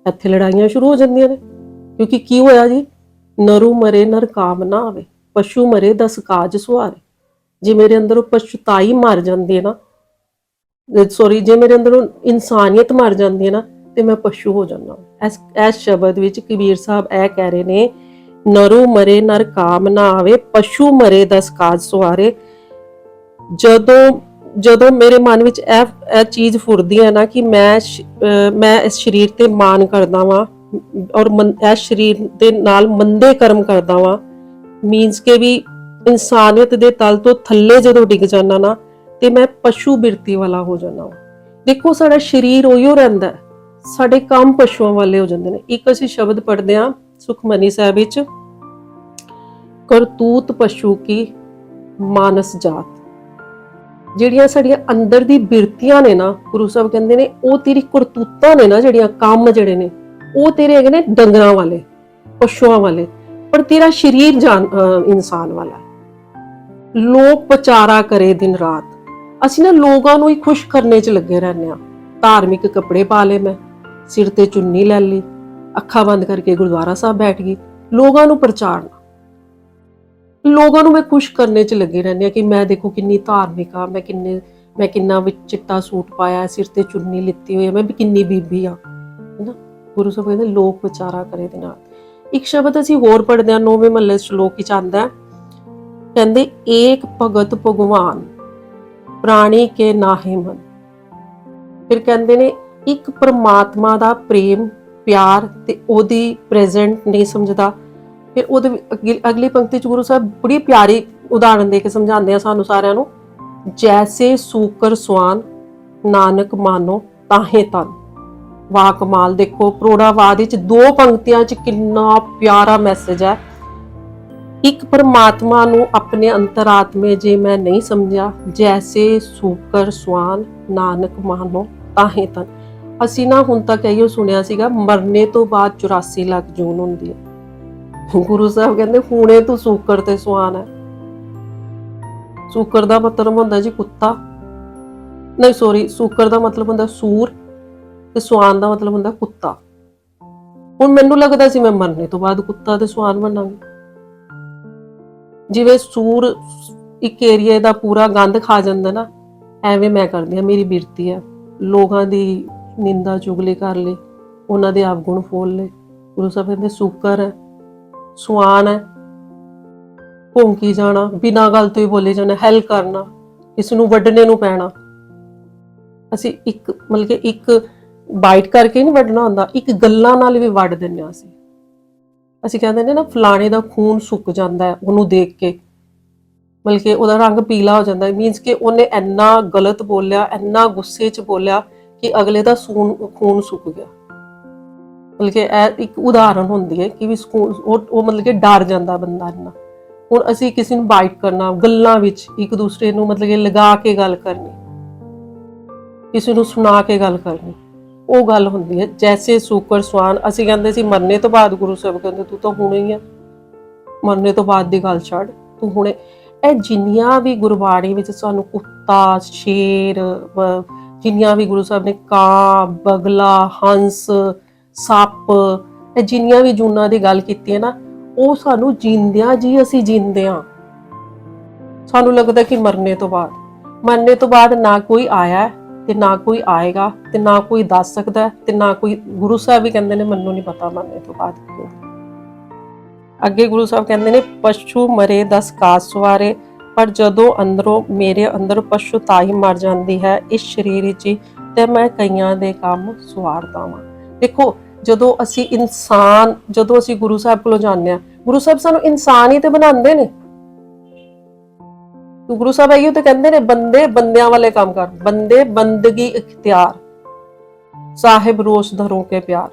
ਇੱਥੇ ਲੜਾਈਆਂ ਸ਼ੁਰੂ ਹੋ ਜਾਂਦੀਆਂ ਨੇ। ਕਿਉਂਕਿ ਕੀ ਹੋਇਆ ਜੀ? ਨਰੂ ਮਰੇ ਨਰ ਕਾਮ ਨਾ ਆਵੇ। ਪਸ਼ੂ ਮਰੇ ਦਸ ਕਾਜ ਸੁਆਰੇ ਜੇ ਮੇਰੇ ਅੰਦਰੋਂ ਪਸ਼ੁਤਾਈ ਮਰ ਜਾਂਦੀ ਹੈ ਨਾ ਸੌਰੀ ਜੇ ਮੇਰੇ ਅੰਦਰੋਂ ਇਨਸਾਨੀਅਤ ਮਰ ਜਾਂਦੀ ਹੈ ਨਾ ਤੇ ਮੈਂ ਪਸ਼ੂ ਹੋ ਜਾਂਦਾ। ਇਸ ਇਸ ਸ਼ਬਦ ਵਿੱਚ ਕਬੀਰ ਸਾਹਿਬ ਇਹ ਕਹਿ ਰਹੇ ਨੇ ਨਰੂ ਮਰੇ, ਨਰ ਕਾਮ ਨਾ ਆਵੇ, ਪਸ਼ੂ ਮਰੇ ਦਸ ਕਾਜ ਸੁਆਰੇ ਜਦੋਂ ਜਦੋਂ ਮੇਰੇ ਮਨ ਵਿੱਚ ਇਹ ਇਹ ਚੀਜ਼ ਫੁਰਦੀ ਹੈ ਨਾ ਕਿ ਮੈਂ ਮੈਂ ਇਸ ਸਰੀਰ ਤੇ ਮਾਨ ਕਰਦਾ ਵਾਂ, ਔਰ ਇਸ ਸਰੀਰ ਦੇ ਨਾਲ ਮੰਦੇ ਕਰਮ ਕਰਦਾ ਵਾਂ। ਮੀਨਸ ਕਿ ਵੀ ਇਨਸਾਨੀਅਤ ਦੇ ਤਲ ਤੋਂ ਥੱਲੇ ਜਦੋਂ ਡਿੱਗ ਜਾਣਾ ਨਾ, ਤੇ ਮੈਂ ਪਸ਼ੂ ਬਿਰਤੀ ਵਾਲਾ ਹੋ ਜਾਣਾ ਵਾਂ। ਦੇਖੋ, ਸਾਡਾ ਸਰੀਰ ਉਹੀਓ ਰਹਿੰਦਾ ਸਾਡੇ ਕੰਮ ਪਸ਼ੂਆਂ ਵਾਲੇ ਹੋ ਜਾਂਦੇ ਨੇ। ਇੱਕ ਅਸੀਂ ਸ਼ਬਦ ਪੜ੍ਹਦੇ ਹਾਂ ਸੁਖਮਨੀ ਸਾਹਿਬ ਵਿੱਚ, ਕਰਤੂਤ ਪਸ਼ੂ ਕੀ ਮਾਨਸ ਜਾਤ। ਜਿਹੜੀਆਂ ਸਾਡੀਆਂ ਅੰਦਰ ਦੀ ਬਿਰਤੀਆਂ ਨੇ ਨਾ, ਗੁਰੂ ਸਾਹਿਬ ਕਹਿੰਦੇ ਨੇ, ਉਹ ਤੇਰੀ ਕਰਤੂਤਾਂ ਨੇ ਨਾ ਜਿਹੜੀਆਂ ਕੰਮ ਜਿਹੜੇ ਨੇ, ਉਹ ਤੇਰੇ ਹੈਗੇ ਨੇ ਡੰਗਰਾਂ ਵਾਲੇ, ਪਸ਼ੂਆਂ ਵਾਲੇ, ਪਰ ਤੇਰਾ ਸਰੀਰ ਜਾਨ ਇਨਸਾਨ ਵਾਲਾ। ਲੋਕ ਪਚਾਰਾ ਕਰੇ ਦਿਨ ਰਾਤ। ਅਸੀਂ ਨਾ ਲੋਕਾਂ ਨੂੰ ਹੀ ਖੁਸ਼ ਕਰਨੇ 'ਚ ਲੱਗੇ ਰਹਿੰਦੇ ਆ ਧਾਰਮਿਕ ਕੱਪੜੇ ਪਾ ਲਏ ਮੈਂ, ਸਿਰ ਤੇ ਚੁੰਨੀ ਲੈ ਲਈ ਅੱਖਾਂ ਬੰਦ ਕਰਕੇ ਗੁਰਦੁਆਰਾ ਸਾਹਿਬ ਬੈਠ ਗਈ। ਲੋਕਾਂ ਨੂੰ ਪ੍ਰਚਾਰਨਾ। ਲੋਕਾਂ ਨੂੰ ਮੈਂ ਖੁਸ਼ ਕਰਨੇ 'ਚ ਲੱਗੇ ਰਹਿੰਦੀ ਆ ਕਿ ਮੈਂ ਦੇਖੋ ਕਿੰਨੀ ਧਾਰਮਿਕ ਆ ਮੈਂ ਕਿੰਨੇ, ਮੈਂ ਕਿੰਨਾ ਵਿੱਚ ਚਿੱਟਾ ਸੂਟ ਪਾਇਆ, ਸਿਰ ਤੇ ਚੁੰਨੀ ਲਿੱਤੀ ਹੋਈ ਹੈ, ਮੈਂ ਕਿੰਨੀ ਬੀਬੀ ਆ ਹੈਨਾ ਗੁਰੂ ਸਾਹਿਬ ਕਹਿੰਦੇ, ਲੋਕ ਵਿਚਾਰਾ ਕਰੇ ਦੇ ਨਾਲ। ਇੱਕ ਸ਼ਬਦ ਅਸੀਂ ਹੋਰ ਪੜ੍ਹਦੇ ਹਾਂ, ਨੌਵੇਂ ਮਹੱਲੇ ਸ਼ਲੋਕ ਵਿੱਚ ਆਂਦਾ ਕਹਿੰਦੇ, ਏਕ ਭਗਤ ਭਗਵਾਨ, ਪ੍ਰਾਣੀ ਕੇ ਨਾਹੀ ਮਨ। ਫਿਰ ਕਹਿੰਦੇ ਨੇ, ਇੱਕ ਪਰਮਾਤਮਾ ਦਾ ਪ੍ਰੇਮ ਪਿਆਰ ਤੇ ਉਹਦੀ ਪ੍ਰੈਜ਼ੈਂਟ ਨਹੀਂ ਸਮਝਦਾ। ਫਿਰ ਉਹਦੇ ਅਗਲੀ- ਅਗਲੀ ਪੰਕਤੀ ਚ ਗੁਰੂ ਸਾਹਿਬ ਬੜੀ ਪਿਆਰੀ ਉਦਾਹਰਣ ਦੇ ਕੇ ਸਮਝਾਉਂਦੇ ਆ ਸਾਨੂੰ ਸਾਰਿਆਂ ਨੂੰ, ਜੈਸੇ ਸੂਕਰ ਸਵਾਨ, ਨਾਨਕ ਮਾਨੋ ਤਾਹੇ ਤਨ। ਵਾਹ ਕਮਾਲ, ਦੇਖੋ ਪ੍ਰੋੜਾਵਾਦ ਵਿੱਚ ਦੋ ਪੰਕਤੀਆਂ ਚ ਕਿੰਨਾ ਪਿਆਰਾ ਮੈਸੇਜ ਹੈ। ਇੱਕ ਪਰਮਾਤਮਾ ਨੂੰ ਆਪਣੇ ਅੰਤਰਾਤਮੇ ਜੇ ਮੈਂ ਨਹੀਂ ਸਮਝਿਆ, ਜੈਸੇ ਸੂਕਰ ਸਵਾਨ, ਨਾਨਕ ਮਾਨੋ ਤਾਹੇ ਤਨ। ਅਸੀਂ ਨਾ ਹੁਣ ਤੱਕ ਇਹੋ ਸੁਣਿਆ ਸੀਗਾ, ਮਰਨੇ ਤੋਂ ਬਾਅਦ 84 ਲੱਖ ਜੂਨ ਹੁੰਦੀ ਹੈ। ਗੁਰੂ ਸਾਹਿਬ ਕਹਿੰਦੇ, ਹੁਣੇ ਤੂੰ ਸੂਕਰ ਤੇ ਸਵਾਨ ਹੈ। ਸੂਕਰ ਦਾ ਮਤਲਬ ਹੁੰਦਾ ਜੀ ਕੁੱਤਾ। ਨਹੀਂ ਸੌਰੀ ਸੂਕਰ ਦਾ ਮਤਲਬ ਹੁੰਦਾ ਸੂਰ ਤੇ ਸਵਾਨ ਦਾ ਮਤਲਬ ਹੁੰਦਾ ਕੁੱਤਾ। ਹੁਣ ਮੈਨੂੰ ਲੱਗਦਾ ਸੀ ਮੈਂ ਮਰਨੇ ਤੋਂ ਬਾਅਦ ਕੁੱਤਾ ਤੇ ਸਵਾਨ ਬਣਾਂਗੀ। ਜਿਵੇਂ ਸੂਰ ਇੱਕ ਏਰੀਏ ਦਾ ਪੂਰਾ ਗੰਦ ਖਾ ਜਾਂਦਾ ਨਾ, ਐਵੇਂ ਮੈਂ ਕਰਦੀ ਆ ਮੇਰੀ ਬਿਰਤੀ ਹੈ। ਲੋਕਾਂ ਦੀ ਨਿੰਦਾ ਚੁਗਲੀ ਕਰ ਲਈ, ਉਹਨਾਂ ਦੇ ਆਪ ਗੁਣ ਫੋਲ ਲਏ। ਗੁਰੂ ਸਾਹਿਬ ਕਹਿੰਦੇ, ਸੂਕਰ ਹੈ, ਸੁਆਨ ਹੈ। ਭੌਂਕੀ ਜਾਣਾ, ਬਿਨਾਂ ਗੱਲ ਤੋਂ ਹੀ ਬੋਲੇ ਜਾਣਾ, ਹੈਲ ਕਰਨਾ, ਇਸ ਨੂੰ ਵੱਢਣੇ ਨੂੰ ਪੈਣਾ। ਅਸੀਂ ਇੱਕ, ਮਤਲਬ ਕਿ ਇੱਕ ਬਾਈਟ ਕਰਕੇ ਨਹੀਂ ਵੱਢਣਾ ਹੁੰਦਾ, ਇੱਕ ਗੱਲਾਂ ਨਾਲ ਵੀ ਵੱਢ ਦਿੰਦੇ ਹਾਂ ਅਸੀਂ। ਅਸੀਂ ਕਹਿੰਦੇ ਨੇ ਨਾ, ਫਲਾਣੇ ਦਾ ਖੂਨ ਸੁੱਕ ਜਾਂਦਾ ਹੈ ਉਹਨੂੰ ਦੇਖ ਕੇ। ਮਤਲਬ ਕਿ ਉਹਦਾ ਰੰਗ ਪੀਲਾ ਹੋ ਜਾਂਦਾ ਹੈ। ਮੀਨਸ ਕਿ ਉਹਨੇ ਇੰਨਾ ਗਲਤ ਬੋਲਿਆ, ਇੰਨਾ ਗੁੱਸੇ 'ਚ ਬੋਲਿਆ ਕਿ ਅਗਲੇ ਦਾ ਸੂਨ ਖੂਨ ਸੁੱਕ ਗਿਆ। ਮਤਲਬ ਕਿ ਇਹ ਇੱਕ ਉਦਾਹਰਣ ਹੁੰਦੀ ਹੈ ਕਿ ਵੀ ਉਹ ਉਹ ਮਤਲਬ ਕਿ ਡਰ ਜਾਂਦਾ ਬੰਦਾ ਇੰਨਾ। ਹੁਣ ਅਸੀਂ ਕਿਸੇ ਨੂੰ ਬਾਈਟ ਕਰਨਾ, ਗੱਲਾਂ ਵਿੱਚ ਇੱਕ ਦੂਸਰੇ ਨੂੰ ਮਤਲਬ ਕਿ ਲਗਾ ਕੇ ਗੱਲ ਕਰਨੀ, ਕਿਸੇ ਨੂੰ ਸੁਣਾ ਕੇ ਗੱਲ ਕਰਨੀ, ਉਹ ਗੱਲ ਹੁੰਦੀ ਹੈ, ਜੈਸੇ ਸੂਕਰ ਸਵਾਨ, ਅਸੀਂ ਕਹਿੰਦੇ ਸੀ ਮਰਨੇ ਤੋਂ ਬਾਅਦ ਗੁਰੂ ਸਾਹਿਬ ਕਹਿੰਦੇ, ਤੂੰ ਤਾਂ ਹੁਣੇ ਹੀ ਆ। ਮਰਨੇ ਤੋਂ ਬਾਅਦ ਦੀ ਗੱਲ ਛੱਡ, ਤੂੰ ਹੁਣੇ। ਇਹ ਜਿੰਨੀਆਂ ਵੀ ਗੁਰਬਾਣੀ ਵਿੱਚ ਸਾਨੂੰ ਕੁੱਤਾ, ਸ਼ੇਰ ਜਿੰਨੀਆਂ ਵੀ ਗੁਰੂ ਸਾਹਿਬ ਨੇ ਕਾਂ ਬਗਲਾ, ਹੰਸ, ਸੱਪ ਇਹ ਜਿੰਨੀਆਂ ਵੀ ਜੂਨਾਂ ਦੀ ਗੱਲ ਕੀਤੀ ਹੈ ਨਾ, ਉਹ ਸਾਨੂੰ ਜਿੰਦਿਆਂ ਜੀ ਅਸੀਂ ਜਿੰਦੇ ਹਾਂ। ਸਾਨੂੰ ਲੱਗਦਾ ਕਿ ਮਰਨੇ ਤੋਂ ਬਾਅਦ। ਮਰਨੇ ਤੋਂ ਬਾਅਦ ਨਾ ਕੋਈ ਆਇਆ ਤੇ ਨਾ ਕੋਈ ਆਏਗਾ ਤੇ ਨਾ ਕੋਈ ਦੱਸ ਸਕਦਾ ਤੇ ਨਾ ਕੋਈ ਗੁਰੂ ਸਾਹਿਬ ਵੀ ਕਹਿੰਦੇ ਨੇ, ਮੈਨੂੰ ਨਹੀਂ ਪਤਾ ਮਰਨੇ ਤੋਂ ਬਾਅਦ ਕੀ ਅੱਗੇ ਗੁਰੂ ਸਾਹਿਬ ਕਹਿੰਦੇ ਨੇ, ਪਸ਼ੂ ਮਰੇ ਦਸ ਕਾਸ ਸਵਾਰੇ ਪਰ ਜਦੋਂ ਅੰਦਰੋਂ ਮੇਰੇ ਅੰਦਰ ਪਸ਼ੂਤਾਈ ਮਰ ਜਾਂਦੀ ਹੈ ਇਸ ਸਰੀਰ ਵਿੱਚ ਹੀ, ਤੇ ਮੈਂ ਕਈਆਂ ਦੇ ਕੰਮ ਸਵਾਰਦਾ ਵਾਂ। ਦੇਖੋ ਜਦੋਂ ਅਸੀਂ ਇਨਸਾਨ ਜਦੋਂ ਅਸੀਂ ਗੁਰੂ ਸਾਹਿਬ ਕੋਲੋਂ ਜਾਂਦੇ ਆ ਗੁਰੂ ਸਾਹਿਬ ਸਾਨੂੰ ਇਨਸਾਨ ਹੀ ਤੇ ਬਣਾਉਂਦੇ ਨੇ। ਤੇ ਗੁਰੂ ਸਾਹਿਬ ਇਹੋ ਤੇ ਕਹਿੰਦੇ ਨੇ ਬੰਦੇ ਬੰਦਿਆਂ ਵਾਲੇ ਕੰਮ ਕਰ ਬੰਦੇ ਬੰਦਗੀ ਇਖਤਿਆਰ। ਸਾਹਿਬ ਰੋਸ ਧਰੋਂ ਕੇ ਪਿਆਰ।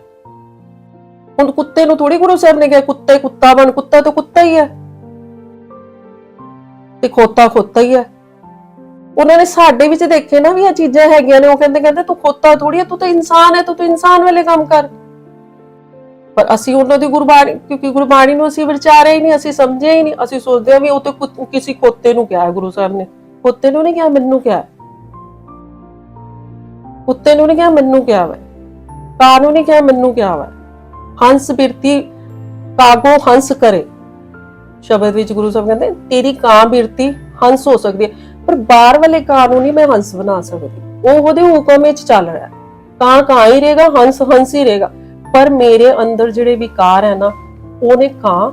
ਹੁਣ ਕੁੱਤੇ ਨੂੰ ਥੋੜੀ ਗੁਰੂ ਸਾਹਿਬ ਨੇ ਕਿਹਾ ਕੁੱਤੇ ਕੁੱਤਾ ਬਣ ਕੁੱਤਾ ਤਾਂ ਕੁੱਤਾ ਹੀ ਹੈ। ਤੇ ਖੋਤਾ ਖੋਤਾ ਹੀ ਹੈ ਉਹਨਾਂ ਨੇ ਸਾਡੇ ਵਿੱਚ ਦੇਖੇ ਨਾ ਵੀ ਇਹ ਚੀਜ਼ਾਂ ਹੈਗੀਆਂ ਨੇ, ਉਹ ਕਹਿੰਦੇ ਕਹਿੰਦੇ ਤੂੰ ਖੋਤਾ ਥੋੜੀ ਹੈ ਤੂੰ ਤਾਂ ਇਨਸਾਨ ਹੈ, ਤੂੰ ਤਾਂ ਇਨਸਾਨ ਵਾਲੇ ਕੰਮ ਕਰ। ਪਰ ਅਸੀਂ ਉਹਨਾਂ ਦੀ ਗੁਰਬਾਣੀ, ਕਿਉਂਕਿ ਗੁਰਬਾਣੀ ਨੂੰ ਅਸੀਂ ਵਿਚਾਰਿਆ ਹੀ ਨਹੀਂ, ਅਸੀਂ ਸਮਝਿਆ ਹੀ ਨਹੀਂ, ਅਸੀਂ ਸੋਚਦੇ ਹਾਂ ਵੀ ਉਹ ਤੇ ਕਿਸੇ ਖੋਤੇ ਨੂੰ ਕਿਹਾ ਹੈ ਗੁਰੂ ਸਾਹਿਬ ਨੇ। ਖੋਤੇ ਨੂੰ ਨਹੀਂ ਕਿਹਾ, ਮੈਨੂੰ ਕਿਹਾ। ਕੁੱਤੇ ਨੂੰ ਨਹੀਂ ਕਿਹਾ, ਮੈਨੂੰ ਕਿਹਾ ਵਾ। ਕਾਂ ਨੂੰ ਨਹੀਂ ਕਿਹਾ, ਮੈਨੂੰ ਕਿਹਾ ਵਾ। ਹੰਸ ਬਿਰਤੀ ਕਾਗੋ ਹੰਸ ਕਰੇ? ਸ਼ਬਦ ਵਿੱਚ ਗੁਰੂ ਸਾਹਿਬ ਕਹਿੰਦੇ, ਤੇਰੀ ਕਾਂ ਬਿਰਤੀ ਹੰਸ ਹੋ ਸਕਦੀ ਹੈ। ਪਰ ਬਾਹਰ ਵਾਲੇ ਕਾਂ ਨੂੰ ਨਹੀਂ ਮੈਂ ਹੰਸ ਬਣਾ ਸਕਦੀ। ਉਹ ਉਹਦੇ ਹੁਕਮ ਵਿੱਚ ਚੱਲ ਰਿਹਾ ਕਾਂ ਕਾਂ ਹੀ ਰਹੇਗਾ, ਹੰਸ ਹੰਸ ਹੀ ਰਹੇਗਾ। ਪਰ ਮੇਰੇ ਅੰਦਰ ਜਿਹੜੇ ਵਿਕਾਰ ਹੈ ਨਾ, ਉਹਨੇ ਕਾਂ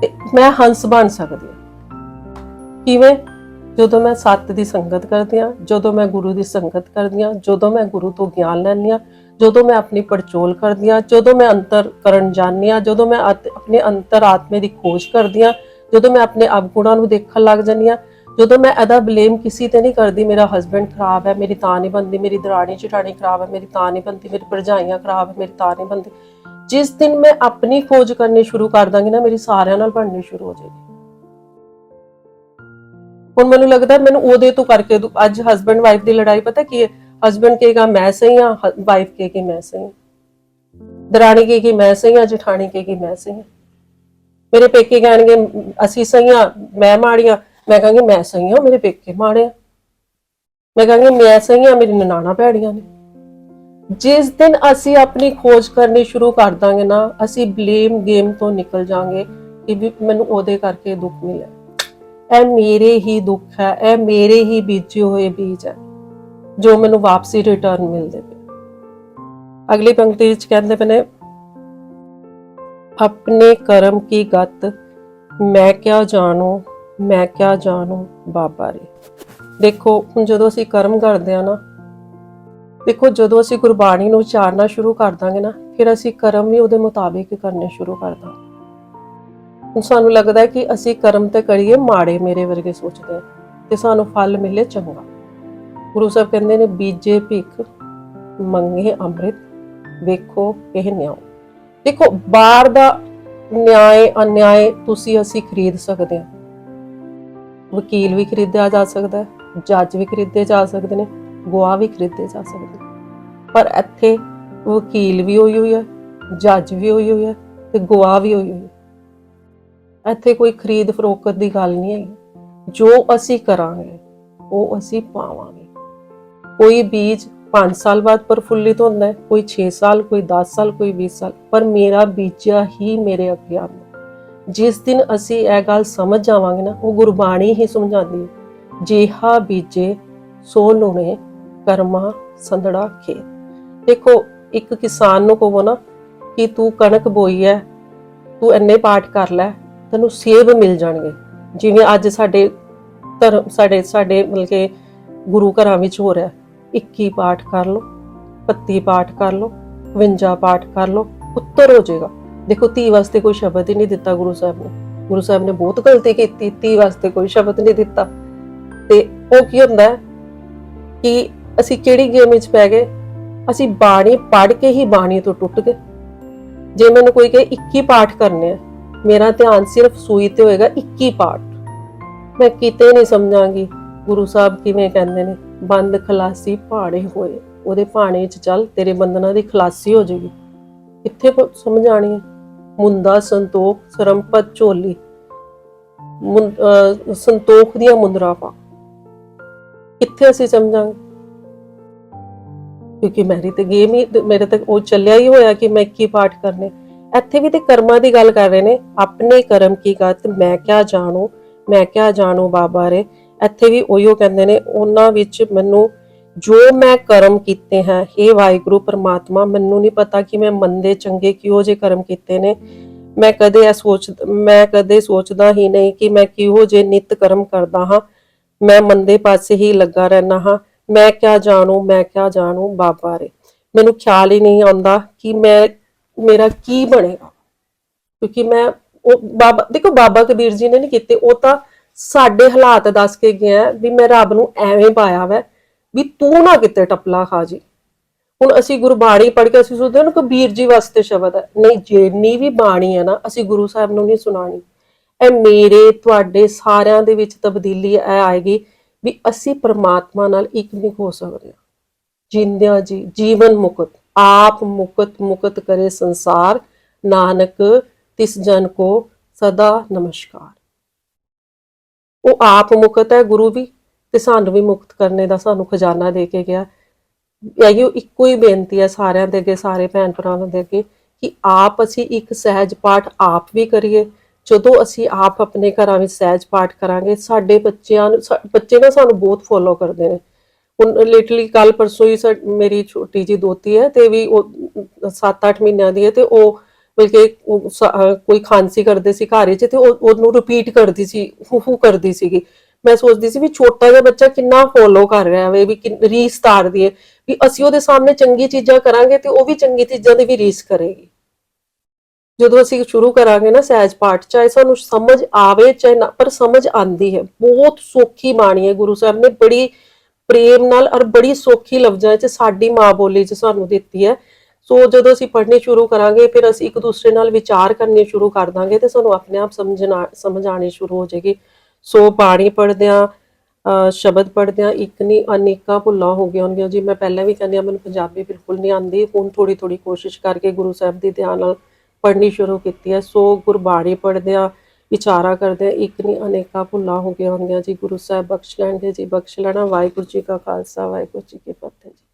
ਤੇ ਮੈਂ ਹੰਸ ਬਣ ਸਕਦੀ ਹਾਂ। ਕਿਵੇਂ? ਜਦੋਂ ਮੈਂ ਸੱਤ ਦੀ ਸੰਗਤ ਕਰਦੀ ਹਾਂ, ਜਦੋਂ ਮੈਂ ਗੁਰੂ ਦੀ ਸੰਗਤ ਕਰਦੀ ਹਾਂ, ਜਦੋਂ ਮੈਂ ਗੁਰੂ ਤੋਂ ਗਿਆਨ ਲੈਂਦੀ ਹਾਂ ਜਦੋਂ ਮੈਂ ਆਪਣੀ ਪੜਚੋਲ ਕਰਦੀ ਹਾਂ, ਜਦੋਂ ਮੈਂ ਅੰਤਰ ਕਰਨ ਜਾਂਦੀ ਹਾਂ, ਜਦੋਂ ਮੈਂ ਆਪਣੇ ਅੰਤਰ ਆਤਮੇ ਦੀ ਖੋਜ ਕਰਦੀ ਹਾਂ, ਜਦੋਂ ਮੈਂ ਆਪਣੇ ਅਵਗੁਣਾਂ ਨੂੰ ਦੇਖਣ ਲੱਗ ਜਾਂਦੀ ਹਾਂ, ਜਦੋਂ ਮੈਂ ਇਹਦਾ ਬਲੇਮ ਕਿਸੇ ਤੇ ਨਹੀਂ ਕਰਦੀ, ਮੇਰਾ ਹਸਬੰਡ ਖਰਾਬ ਹੈ, ਮੇਰੀ ਤਾਂ ਨਹੀਂ ਬੰਦੀ ਮੇਰੀ ਦਰਾਣੀ ਚਟਾਣੀ ਖਰਾਬ ਹੈ, ਮੇਰੀ ਤਾਂ ਨਹੀਂ ਬੰਦੀ ਮੇਰੀ ਭਰਜਾਈਆਂ ਖਰਾਬ ਹੈ, ਮੇਰੀ ਤਾਂ ਨਹੀਂ ਬੰਦੀ ਜਿਸ ਦਿਨ ਮੈਂ ਆਪਣੀ ਖੋਜ ਕਰਨੀ ਸ਼ੁਰੂ ਕਰ ਦਾਂਗੀ ਨਾ, ਮੇਰੀ ਸਾਰਿਆਂ ਨਾਲ ਬਣਨੀ ਸ਼ੁਰੂ ਹੋ ਜਾਏਗੀ। ਹੁਣ ਮੈਨੂੰ ਲੱਗਦਾ, ਮੈਨੂੰ ਉਹਦੇ ਤੋਂ ਕਰਕੇ ਅੱਜ ਹਸਬੰਡ ਵਾਈਫ ਦੀ ਲੜਾਈ ਪਤਾ ਕੀ ਹੈ? ਹਸਬੰਡ ਕਹੇਗਾ ਮੈਂ ਸਹੀ ਹਾਂ ਵਾਈਫ ਕਹੇਗੀ ਮੈਂ ਸਹੀ ਹਾਂ ਦਰਾਣੀ ਕਹੇਗੀ ਮੈਂ ਸਹੀ ਹਾਂ ਜਠਾਣੀ ਕਹੇਗੀ ਮੈਂ ਸਹੀ ਹਾਂ ਮੇਰੇ ਪੇਕੇ ਕਹਿਣਗੇ ਅਸੀਂ ਸਹੀ ਹਾਂ ਮੈਂ ਮਾੜੀ ਹਾਂ ਮੈਂ ਕਹਾਂਗੀ ਮੈਂ ਸਹੀ ਹਾਂ ਮੇਰੇ ਪੇਕੇ ਮਾੜੇ ਆ ਮੈਂ ਕਹਾਂਗੀ ਮੈਂ ਸਹੀ ਆ ਮੇਰੀ ਨਨਾਣਾ ਭੈੜੀਆਂ ਨੇ ਜਿਸ ਦਿਨ ਅਸੀਂ ਆਪਣੀ ਖੋਜ ਕਰਨੀ ਸ਼ੁਰੂ ਕਰ ਦਾਂਗੇ ਨਾ ਅਸੀਂ ਬਲੇਮ ਗੇਮ ਤੋਂ ਨਿਕਲ ਜਾਾਂਗੇ ਕਿ ਵੀ ਮੈਨੂੰ ਉਹਦੇ ਕਰਕੇ ਦੁੱਖ ਮਿਲਿਆ ਇਹ ਮੇਰੇ ਹੀ ਦੁੱਖ ਹੈ ਇਹ ਮੇਰੇ ਹੀ ਬੀਜੇ ਹੋਏ ਬੀਜ ਹੈ ਜੋ ਮੈਨੂੰ ਵਾਪਸੀ ਰਿਟਰਨ ਮਿਲਦੇ ਪਏ। ਅਗਲੀ ਪੰਕਤੀ ਵਿੱਚ ਕਹਿੰਦੇ ਪਏ ਨੇ, ਆਪਣੇ ਕਰਮ ਕੀ ਗਤ? ਮੈਂ ਕਿਆ ਜਾਣੂ? ਮੈਂ ਕਿਆ ਜਾਣੂ ਬਾਬਾ ਰੇ? ਦੇਖੋ, ਹੁਣ ਜਦੋਂ ਅਸੀਂ ਕਰਮ ਕਰਦੇ ਆ ਨਾ, ਦੇਖੋ, ਜਦੋਂ ਅਸੀਂ ਗੁਰਬਾਣੀ ਨੂੰ ਉਚਾਰਨਾ ਸ਼ੁਰੂ ਕਰ ਦਾਂਗੇ ਨਾ, ਫਿਰ ਅਸੀਂ ਕਰਮ ਵੀ ਉਹਦੇ ਮੁਤਾਬਿਕ ਕਰਨੇ ਸ਼ੁਰੂ ਕਰ ਦਾਂਗੇ। ਹੁਣ ਸਾਨੂੰ ਲੱਗਦਾ ਕਿ ਅਸੀਂ ਕਰਮ ਤੇ ਕਰੀਏ, ਮਾੜੇ ਮੇਰੇ ਵਰਗੇ ਸੋਚਦੇ ਆ ਤੇ ਸਾਨੂੰ ਫਲ ਮਿਲੇ ਚੰਗਾ। ਗੁਰੂ ਸਾਹਿਬ ਕਹਿੰਦੇ ਨੇ, ਬੀਜੇ ਭਿੱਖ ਮੰਗੇ ਅੰਮ੍ਰਿਤ, ਵੇਖੋ ਇਹ ਨਿਆਓ ਦੇਖੋ, ਬਾਹਰ ਦਾ ਨਿਆਏ ਅਨਿਆਏ ਤੁਸੀਂ ਅਸੀਂ ਖਰੀਦ ਸਕਦੇ ਹਾਂ। ਵਕੀਲ ਵੀ ਖਰੀਦਿਆ ਜਾ ਸਕਦਾ ਹੈ, ਜੱਜ ਵੀ ਖਰੀਦੇ ਜਾ ਸਕਦੇ ਨੇ ਗਵਾਹ ਵੀ ਖਰੀਦੇ ਜਾ ਸਕਦੇ ਨੇ। ਪਰ ਇੱਥੇ ਵਕੀਲ ਵੀ ਹੋਈ ਹੋਈ ਹੈ, ਜੱਜ ਵੀ ਹੋਈ ਹੋਈ ਹੈ ਤੇ ਗਵਾਹ ਵੀ ਹੋਈ ਹੋਈ ਹੈ। ਇੱਥੇ ਕੋਈ ਖਰੀਦ ਫਰੋਖਤ ਦੀ ਗੱਲ ਨਹੀਂ ਹੈ ਜੋ ਅਸੀਂ ਕਰਾਂਗੇ, ਉਹ ਅਸੀਂ ਪਾਵਾਂਗੇ। ਕੋਈ ਬੀਜ 5 ਸਾਲ ਬਾਅਦ ਪ੍ਰਫੁੱਲਿਤ ਹੁੰਦਾ ਹੈ, ਕੋਈ 6 ਸਾਲ, ਕੋਈ 10 ਸਾਲ, ਕੋਈ 20 ਸਾਲ। ਪਰ ਮੇਰਾ ਬੀਜਿਆ ਹੀ ਮੇਰੇ ਅਗਿਆਨ ਆਉਂਦਾ ਜਿਸ ਦਿਨ ਅਸੀਂ ਇਹ ਗੱਲ ਸਮਝ ਜਾਵਾਂਗੇ ਨਾ, ਉਹ ਗੁਰਬਾਣੀ ਹੀ ਸਮਝਾਉਂਦੀ ਹੈ। ਜੇਹਾ ਬੀਜੇ, ਸੋ ਲੁਣੇ, ਕਰਮਾ ਸੰਧੜਾ ਖੇਤ। ਦੇਖੋ, ਇੱਕ ਕਿਸਾਨ ਨੂੰ ਕਹੋ ਨਾ ਕਿ ਤੂੰ ਕਣਕ ਬੋਈ ਹੈ ਤੂੰ ਇੰਨੇ ਪਾਠ ਕਰ ਲੈ, ਤੈਨੂੰ ਸੇਬ ਮਿਲ ਜਾਣਗੇ। ਜਿਵੇਂ ਅੱਜ ਸਾਡੇ ਧਰਮ, ਸਾਡੇ ਸਾਡੇ ਮਤਲਬ ਕਿ ਗੁਰੂ ਘਰਾਂ ਵਿੱਚ ਹੋ ਰਿਹਾ। 21 ਪਾਠ ਕਰ ਲਓ 32 ਪਾਠ ਕਰ ਲਓ 52 ਪਾਠ ਕਰ ਲਓ, ਉੱਤਰ ਹੋ ਜਾਏਗਾ। ਦੇਖੋ ਧੀ ਵਾਸਤੇ ਕੋਈ ਸ਼ਬਦ ਹੀ ਨਹੀਂ ਦਿੱਤਾ ਗੁਰੂ ਸਾਹਿਬ ਨੇ। ਗੁਰੂ ਸਾਹਿਬ ਨੇ ਬਹੁਤ ਗਲਤੀ ਕੀਤੀ ਧੀ ਵਾਸਤੇ ਕੋਈ ਸ਼ਬਦ ਨਹੀਂ ਦਿੱਤਾ। ਤੇ ਉਹ ਕੀ ਹੁੰਦਾ ਹੈ ਕਿ ਅਸੀਂ ਕਿਹੜੀ ਗੇਮ ਵਿੱਚ ਪੈ ਗਏ? ਅਸੀਂ ਬਾਣੀ ਪੜ੍ਹ ਕੇ ਹੀ ਬਾਣੀ ਤੋਂ ਟੁੱਟ ਗਏ। ਜੇ ਮੈਨੂੰ ਕੋਈ ਕਹੇ 21 ਪਾਠ ਕਰਨੇ ਆ, ਮੇਰਾ ਧਿਆਨ ਸਿਰਫ ਸੂਈ ਤੇ ਹੋਏਗਾ 21 ਪਾਠ। ਮੈਂ ਕਿਤੇ ਨਹੀਂ ਸਮਝਾਂਗੀ ਗੁਰੂ ਸਾਹਿਬ ਕਿਵੇਂ ਕਹਿੰਦੇ ਨੇ। ਬੰਦ ਖਲਾਸੀ ਭਾੜੇ ਹੋਏ। ਉਹਦੇ ਭਾਣੇ 'ਚ ਚੱਲ, ਤੇਰੇ ਬੰਧਨਾਂ ਦੀ ਖਲਾਸੀ ਹੋ ਜਾਏਗੀ ਕਿੱਥੇ ਪ- ਸਮਝ ਹੈ? ਮੁੰਦਾ ਸੰਤੋਖ ਸਰਮਪਤ ਝੋਲੀ। ਸੰਤੋਖ ਦੀਆਂ ਮੁੰਦਰਾ ਪਾ। ਕਿੱਥੇ ਅਸੀਂ ਸਮਝਾਂਗੇ? ਕਿਉਂਕਿ ਮੇਰੀ ਤੇ ਗੇਮ ਹੀ, ਮੇਰੇ ਤੱਕ ਉਹ ਚੱਲਿਆ ਹੀ ਹੋਇਆ ਕਿ ਮੈਂ ਕੀ ਪਾਠ ਕਰਨੇ। ਇੱਥੇ ਵੀ ਤੇ ਕਰਮਾਂ ਦੀ ਗੱਲ ਕਰ ਰਹੇ ਨੇ। ਆਪਣੇ ਕਰਮ ਕੀ ਗਤ ਮੈਂ ਕਿਆ ਜਾਣੂ? ਮੈਂ ਕਿਆ ਜਾਣੂ ਬਾਬਾ ਰੇ? ਇੱਥੇ ਵੀ ਉਹੀਓ ਕਹਿੰਦੇ ਨੇ, ਉਹਨਾਂ ਵਿੱਚ ਮੈਨੂੰ ਜੋ ਮੈਂ ਕਰਮ ਕੀਤੇ ਹੈ हे ਵਾਹਿਗੁਰੂ ਪਰਮਾਤਮਾ, ਮੈਨੂੰ ਨਹੀਂ ਪਤਾ ਕਿ ਮੈਂ ਮੰਦੇ ਚੰਗੇ ਕਿਹੋ ਜਿਹੇ ਕਰਮ ਕੀਤੇ ਨੇ। ਮੈਂ ਕਦੇ ਇਹ ਸੋਚ, ਮੈਂ ਕਦੇ ਸੋਚਦਾ ਹੀ ਨਹੀਂ ਕਿ ਮੈਂ ਕਿਹੋ ਜਿਹੇ ਨਿਤ ਕਰਮ ਕਰਦਾ ਹਾਂ। ਮੈਂ ਮੰਦੇ ਪਾਸੇ ਹੀ ਲੱਗਾ ਰਹਿਣਾ ਹਾਂ। ਮੈਂ ਕਿਆ ਜਾਣੂ, ਮੈਂ ਕਿਆ ਜਾਣੂ ਬਾਬਾ ਰੇ। ਮੈਨੂੰ ਖਿਆਲ ਹੀ ਨਹੀਂ ਆਉਂਦਾ ਕਿ ਮੈਂ, ਮੇਰਾ ਕੀ ਬਣੇਗਾ। ਕਿਉਂਕਿ ਮੈਂ ਉਹ ਬਾਬਾ, ਦੇਖੋ ਬਾਬਾ ਕਬੀਰ ਜੀ ਨੇ ਨਹੀਂ ਕੀਤੇ, ਉਹ ਤਾਂ ਸਾਡੇ ਹਾਲਾਤ ਦੱਸ ਕੇ ਗਿਆ ਵੀ ਮੈਂ ਰੱਬ ਨੂੰ ਐਵੇਂ ਪਾਇਆ ਵੈ ਵੀ ਤੂੰ ਨਾ ਕਿਤੇ ਟਪਲਾ ਖਾ ਜੀ। ਹੁਣ ਅਸੀਂ ਗੁਰਬਾਣੀ ਪੜ੍ਹ ਕੇ ਅਸੀਂ ਸੋਚਦੇ ਹਾਂ ਕਬੀਰ ਜੀ ਵਾਸਤੇ ਸ਼ਬਦ ਹੈ। ਨਹੀਂ, ਜਿੰਨੀ ਵੀ ਬਾਣੀ ਹੈ ਨਾ, ਅਸੀਂ ਗੁਰੂ ਸਾਹਿਬ ਨੂੰ ਨਹੀਂ ਸੁਣਾਣੀ ਇਹ ਮੇਰੇ, ਤੁਹਾਡੇ ਸਾਰਿਆਂ ਦੇ ਵਿੱਚ ਤਬਦੀਲੀ ਇਹ ਆਏਗੀ ਵੀ ਅਸੀਂ ਪਰਮਾਤਮਾ ਨਾਲ ਇੱਕ ਨਹੀਂ ਹੋ ਸਕਦੇ। ਜਿੰਦਿਆਂ ਜੀ, ਜੀਵਨ ਮੁਕਤ, ਆਪ ਮੁਕਤ ਮੁਕਤ ਕਰੇ ਸੰਸਾਰ। ਨਾਨਕ, ਤਿਸ ਜਨ ਕੋ ਸਦਾ ਨਮਸਕਾਰ। ਉਹ ਆਪ ਮੁਕਤ ਹੈ, ਗੁਰੂ ਵੀ ਤੇ ਸਾਨੂੰ ਵੀ ਮੁਕਤ ਕਰਨੇ ਦਾ ਸਾਨੂੰ ਖਜ਼ਾਨਾ ਦੇ ਕੇ ਗਿਆ। ਇਹੋ ਇੱਕੋ ਹੀ ਬੇਨਤੀ ਹੈ ਸਾਰਿਆਂ ਦੇ ਅੱਗੇ, ਸਾਰੇ ਭੈਣ ਭਰਾਵਾਂ ਦੇ ਅੱਗੇ ਕਿ ਆਪ ਅਸੀਂ ਇੱਕ ਸਹਿਜ ਪਾਠ ਆਪ ਵੀ ਕਰੀਏ। ਜਦੋਂ ਅਸੀਂ ਆਪ ਆਪਣੇ ਘਰਾਂ ਵਿੱਚ ਸਹਿਜ ਪਾਠ ਕਰਾਂਗੇ, ਸਾਡੇ ਬੱਚਿਆਂ ਨੂੰ ਬੱਚੇ ਨਾ ਸਾਨੂੰ ਬਹੁਤ ਫੋਲੋ ਕਰਦੇ ਨੇ। ਹੁਣ ਲਿਟਲੀ ਕੱਲ ਪਰਸੋਂ ਹੀ ਸਾ- ਮੇਰੀ ਛੋਟੀ ਜੀ ਦੋਤੀ ਹੈ ਤੇ ਵੀ ਉਹ 7-8 ਮਹੀਨਿਆਂ ਦੀ ਹੈ ਤੇ ਉਹ ਬਲਕਿ ਕੋਈ ਖਾਂਸੀ ਕਰਦੇ ਸੀ ਘਰ ਵਿੱਚ ਤੇ ਉਹ, ਉਹਨੂੰ ਰਿਪੀਟ ਕਰਦੀ ਸੀ, ਹੂ ਹੂ ਕਰਦੀ ਸੀਗੀ। ਮੈਂ ਸੋਚਦੀ ਸੀ ਵੀ ਛੋਟਾ ਜਿਹਾ ਬੱਚਾ ਕਿੰਨਾ ਫੋਲੋ ਕਰ ਰਿਹਾ ਵੇ, ਵੀ ਰੀਸ ਤਾਰਦੀ ਹੈ ਵੀ ਅਸੀਂ ਉਹਦੇ ਸਾਹਮਣੇ ਚੰਗੀ ਚੀਜ਼ਾਂ ਕਰਾਂਗੇ ਤੇ ਉਹ ਵੀ ਚੰਗੀ ਚੀਜ਼ਾਂ ਦੀ ਵੀ ਰੀਸ ਕਰੇਗੀ। ਜਦੋਂ ਅਸੀਂ ਸ਼ੁਰੂ ਕਰਾਂਗੇ ਨਾ ਸਹਿਜ ਪਾਠ, ਚਾਹੇ ਸਾਨੂੰ ਸਮਝ ਆਵੇ ਚਾਹੇ ਨਾ, ਪਰ ਸਮਝ ਆਂਦੀ ਹੈ। ਬਹੁਤ ਸੌਖੀ ਬਾਣੀ ਹੈ ਗੁਰੂ ਸਾਹਿਬ ਨੇ ਬੜੀ ਪ੍ਰੇਮ ਨਾਲ ਔਰ ਬੜੀ ਸੌਖੀ ਲਫ਼ਜ਼ਾਂ 'ਚ ਸਾਡੀ ਮਾਂ ਬੋਲੀ 'ਚ ਸਾਨੂੰ ਦਿੱਤੀ ਹੈ। ਸੋ ਜਦੋਂ ਅਸੀਂ ਪੜ੍ਹਨੀ ਸ਼ੁਰੂ ਕਰਾਂਗੇ, ਫਿਰ ਅਸੀਂ ਇੱਕ ਦੂਸਰੇ ਨਾਲ ਵਿਚਾਰ ਕਰਨੇ ਸ਼ੁਰੂ ਕਰ ਦਾਂਗੇ ਤੇ ਸਾਨੂੰ ਆਪਣੇ ਆਪ ਸਮਝਣਾ, ਸਮਝ ਆਣੀ ਸ਼ੁਰੂ ਹੋ ਜਾਏਗੀ। ਸੋ ਬਾਣੀ ਪੜ੍ਹਦਿਆਂ ਸ਼ਬਦ ਪੜ੍ਹਦਿਆਂ ਇੱਕ ਨਹੀਂ ਅਨੇਕਾਂ ਭੁੱਲਾਂ ਹੋ ਗਈਆਂ ਹੋਣਗੀਆਂ। ਜੀ, ਮੈਂ ਪਹਿਲਾਂ ਵੀ ਕਹਿੰਦੀ ਹਾਂ, ਮੈਨੂੰ ਪੰਜਾਬੀ ਬਿਲਕੁਲ ਨਹੀਂ ਆਉਂਦੀ। ਹੁਣ ਥੋੜੀ ਥੋੜੀ ਕੋਸ਼ਿਸ਼ ਕਰਕੇ ਗੁਰੂ ਸਾਹਿਬ ਦੀ ਧਿਆਨ ਨਾਲ ਪੜ੍ਹਨੀ ਸ਼ੁਰੂ ਕੀਤੀ ਹੈ। ਸੋ ਗੁਰਬਾਣੀ ਪੜ੍ਹਦਿਆਂ, ਵਿਚਾਰਾ ਕਰਦੇ ਇੱਕ ਨਹੀਂ ਅਨੇਕਾਂ ਭੁੱਲਾਂ ਹੋ ਗਈਆਂ ਹੋਣਗੀਆਂ। ਜੀ, ਗੁਰੂ ਸਾਹਿਬ ਬਖਸ਼ ਲੈਣਗੇ। ਜੀ, ਬਖਸ਼ ਲੈਣਾ। ਵਾਹਿਗੁਰੂ ਜੀ ਕਾ ਖਾਲਸਾ, ਵਾਹਿਗੁਰੂ ਜੀ ਕੀ ਫਤਿਹ ਜੀ।